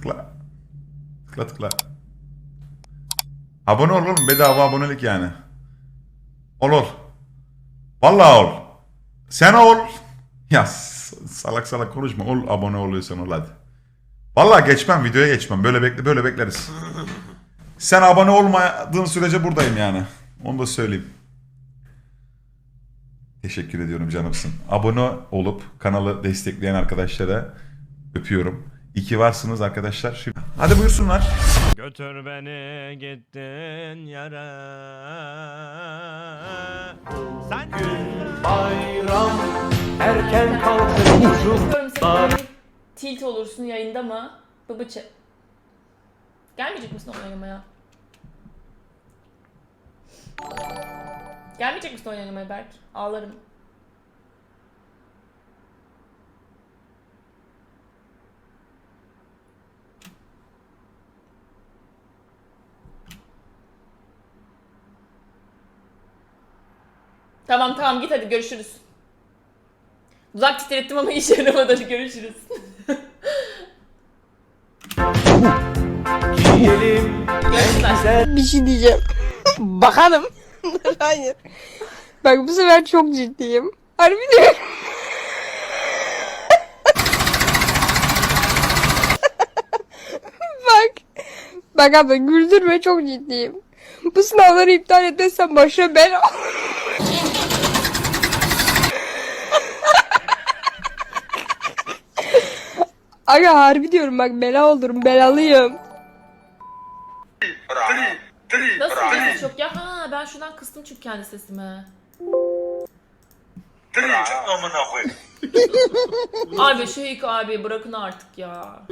Tıkla. Tıkla tıkla. Abone ol oğlum. Bedava abonelik yani. Ol ol. Vallahi ol. Sen ol. Ya salak salak konuşma. Ol abone oluyorsan ol hadi. Vallahi geçmem videoya geçmem. Böyle bekle böyle bekleriz. Sen abone olmadığın sürece buradayım yani. Onu da söyleyeyim. Teşekkür ediyorum canımsın. Abone olup kanalı destekleyen arkadaşlara öpüyorum. İyi ki varsınız arkadaşlar. Şimdi... Hadi buyursunlar. Götür beni gittin yere. Sen Bayram erken böyle tilt olursun yayında mı? Babıçı. Gelmeyecek misin oynamaya? Gelmeyecek misin oynamaya Berk? Ağlarım. Tamam tamam git hadi görüşürüz. Uzak titrettim ama işe yaramadı hadi görüşürüz. Giyelim Görüşürüz. bir şey diyeceğim. Bakalım. Hayır. Bak bu sefer çok ciddiyim. Harbi diyorum. Bak. Bak abla güldürme çok ciddiyim. Bu sınavları iptal etmezsem başına ben Aga harbi diyorum bak bela olurum belalıyım. Nasıl sesi çok ya? Ha ben şuradan kıstım çünkü kendi sesimi. abi şu ilk abi bırakın artık ya.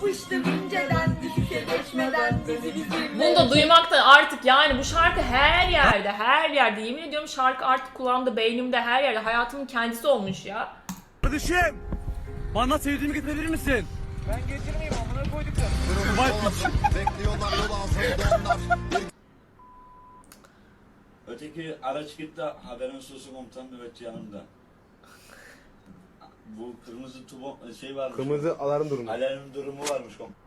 Yapıştır inceden düşüşe geçmeden bizi. Bunu da duymak da artık yani bu şarkı her yerde her yerde yemin ediyorum şarkı artık kulağımda beynimde her yerde hayatımın kendisi olmuş ya. Kardeşim. Bana sevdiğimi getirebilir misin? Ben getirmeyeyim amına koyduklarım. Öteki araç gitti haberin olsun komutan nöbetçi yanımda. Bu kırmızı tubo şey varmış. Kırmızı alarm durumu. Alarm durumu varmış komutan.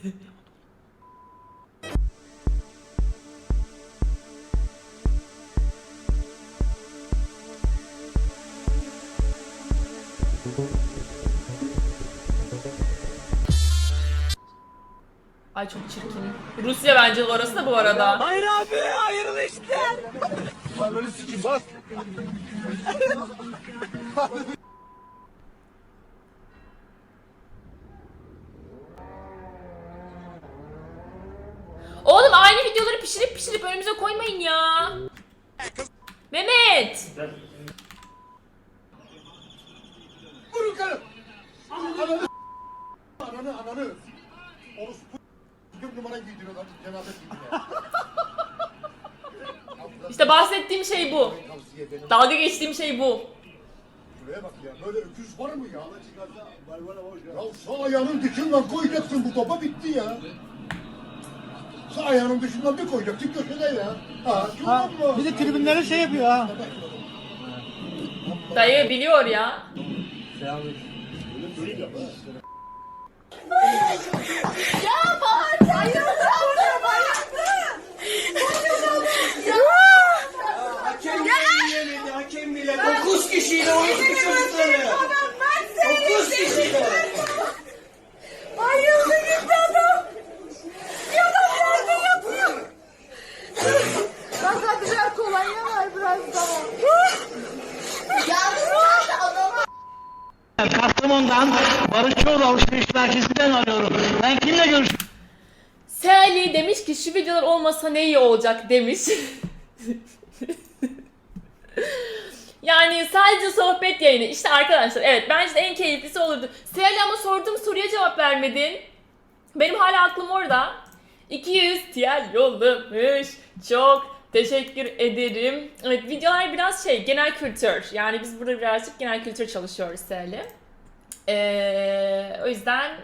Ay çok çirkin. Rusya bence orası da bu arada. Hayır abi hayırlı işler. Oğlum aynı videoları pişirip pişirip önümüze koymayın ya. Mehmet. Ananı ananı. Orospu. Numara giydiriyorlar cenabet giydiriyor. İşte bahsettiğim şey bu. Tavsiye benim. Dalga geçtiğim şey bu. Şuraya bak ya böyle öküz var mı ya? Ya sağ ayağının dışından koyacaksın bu topa bitti ya. Sağ ayağının dışından bir koyacaksın köşede ya. Ha, ha Bir de tribünlere şey yapıyor ha. Dayı biliyor ya. Hakem Barışçıoğlu Alışveriş Merkezi'nden arıyorum. Ben kimle görüşüyorum? Sally demiş ki şu videolar olmasa ne iyi olacak demiş. Yani sadece sohbet yayını. İşte arkadaşlar evet bence de en keyiflisi olurdu. Seher ama sorduğum soruya cevap vermedin. Benim hala aklım orada. 200 TL yollamış. Çok teşekkür ederim. Evet videolar biraz şey genel kültür. Yani biz burada birazcık genel kültür çalışıyoruz Seher'le. Ee, o yüzden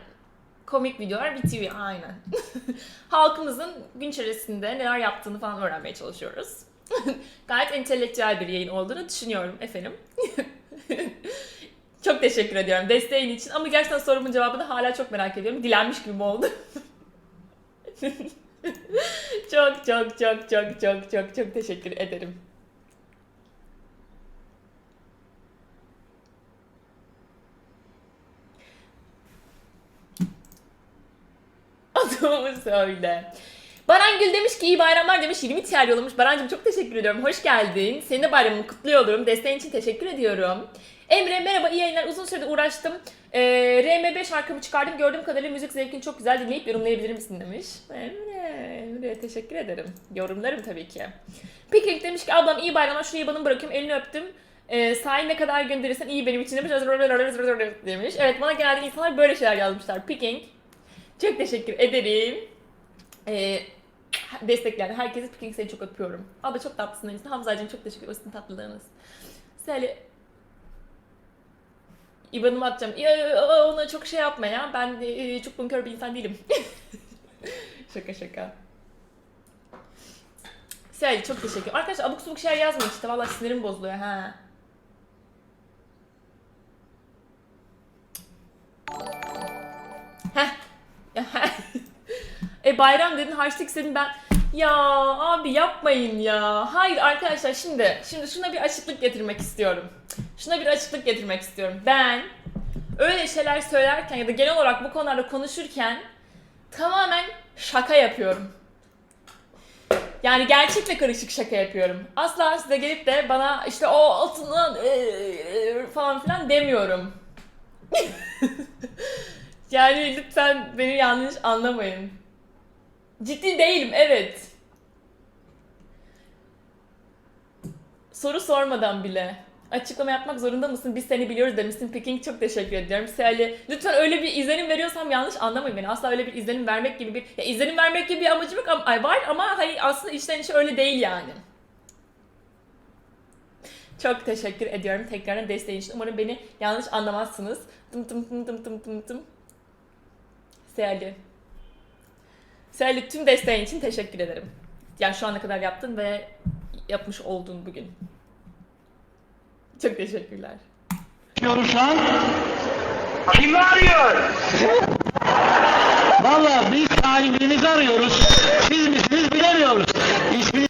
komik videolar bitiyor aynen. Halkımızın gün içerisinde neler yaptığını falan öğrenmeye çalışıyoruz. Gayet entelektüel bir yayın olduğunu düşünüyorum efendim. çok teşekkür ediyorum desteğin için ama gerçekten sorumun cevabını hala çok merak ediyorum. Dilenmiş gibi oldu? çok çok çok çok çok çok çok teşekkür ederim. Adımı söyle. Baran Gül demiş ki iyi bayramlar demiş 20 TL yollamış. Barancığım çok teşekkür ediyorum. Hoş geldin. Senin de bayramını kutluyorum. Desteğin için teşekkür ediyorum. Emre merhaba iyi yayınlar. Uzun süredir uğraştım. Ee, RM5 şarkımı çıkardım. Gördüğüm kadarıyla müzik zevkin çok güzel. Dinleyip yorumlayabilir misin demiş. Emre, Emre teşekkür ederim. Yorumlarım tabii ki. Piknik demiş ki ablam iyi bayramlar. Şu IBAN'ımı bırakıyorum. Elini öptüm. Ee, sahi kadar gönderirsen iyi benim için demiş. demiş. Evet bana genelde insanlar böyle şeyler yazmışlar. Picking. Çok teşekkür ederim. Ee, destekleyen herkese Picking seni çok öpüyorum. Abla çok tatlısın. Hamzacığım çok teşekkür ederim. tatlılığınız. Söyle. İban'ımı atacağım. Ya, ona çok şey yapma ya. Ben e, çok bonkör bir insan değilim. şaka şaka. Söyle çok teşekkür Arkadaşlar abuk subuk şeyler yazmayın işte. Vallahi sinirim bozuluyor ha. E bayram dedin harçlık istedin ben ya abi yapmayın ya. Hayır arkadaşlar şimdi şimdi şuna bir açıklık getirmek istiyorum. Şuna bir açıklık getirmek istiyorum. Ben öyle şeyler söylerken ya da genel olarak bu konularda konuşurken tamamen şaka yapıyorum. Yani gerçekle karışık şaka yapıyorum. Asla size gelip de bana işte o altından eee, falan filan demiyorum. Yani lütfen beni yanlış anlamayın. Ciddi değilim, evet. Soru sormadan bile. Açıklama yapmak zorunda mısın? Biz seni biliyoruz demişsin. Peking çok teşekkür ediyorum. Seher'le lütfen öyle bir izlenim veriyorsam yanlış anlamayın beni. Asla öyle bir izlenim vermek gibi bir... Ya izlenim vermek gibi bir amacım yok ay var ama hayır aslında içten içe öyle değil yani. Çok teşekkür ediyorum tekrardan desteğin için. Umarım beni yanlış anlamazsınız. Tım tım tım tım tım tım tım. Seherli. Serli tüm desteğin için teşekkür ederim. Yani şu ana kadar yaptın ve yapmış oldun bugün. Çok teşekkürler. Diyoruz lan. Kimi arıyor? Valla biz sahibinizi arıyoruz. Siz misiniz bilemiyoruz. İsmini